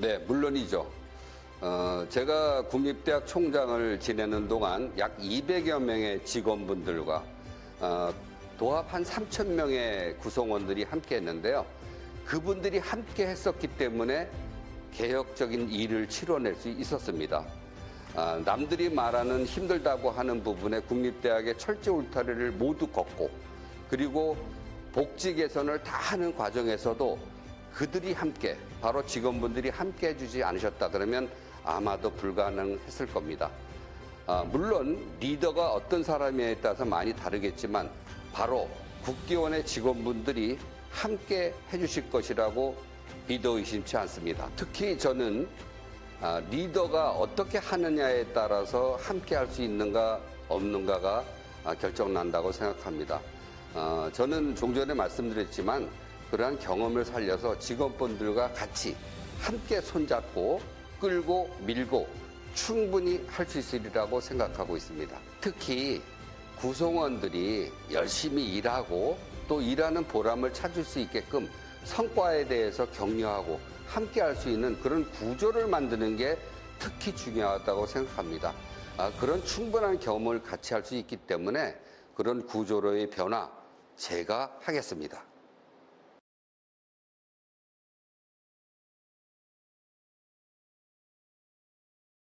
네, 물론이죠. 어, 제가 국립대학 총장을 지내는 동안 약 200여 명의 직원분들과 어, 도합 한 3천 명의 구성원들이 함께 했는데요. 그분들이 함께 했었기 때문에 개혁적인 일을 치러낼 수 있었습니다. 아, 남들이 말하는 힘들다고 하는 부분에 국립대학의 철저 울타리를 모두 걷고 그리고 복지 개선을 다 하는 과정에서도 그들이 함께 바로 직원분들이 함께 해주지 않으셨다 그러면 아마도 불가능했을 겁니다. 아, 물론 리더가 어떤 사람이냐에 따라서 많이 다르겠지만 바로 국기원의 직원분들이 함께 해주실 것이라고 믿어 의심치 않습니다. 특히 저는 아, 리더가 어떻게 하느냐에 따라서 함께 할 수 있는가 없는가가 아, 결정난다고 생각합니다. 아, 저는 종전에 말씀드렸지만 그러한 경험을 살려서 직원분들과 같이 함께 손잡고 끌고 밀고 충분히 할 수 있으리라고 생각하고 있습니다. 특히 구성원들이 열심히 일하고 또 일하는 보람을 찾을 수 있게끔 성과에 대해서 격려하고 함께 할 수 있는 그런 구조를 만드는 게 특히 중요하다고 생각합니다. 아, 그런 충분한 경험을 같이 할 수 있기 때문에 그런 구조로의 변화 제가 하겠습니다.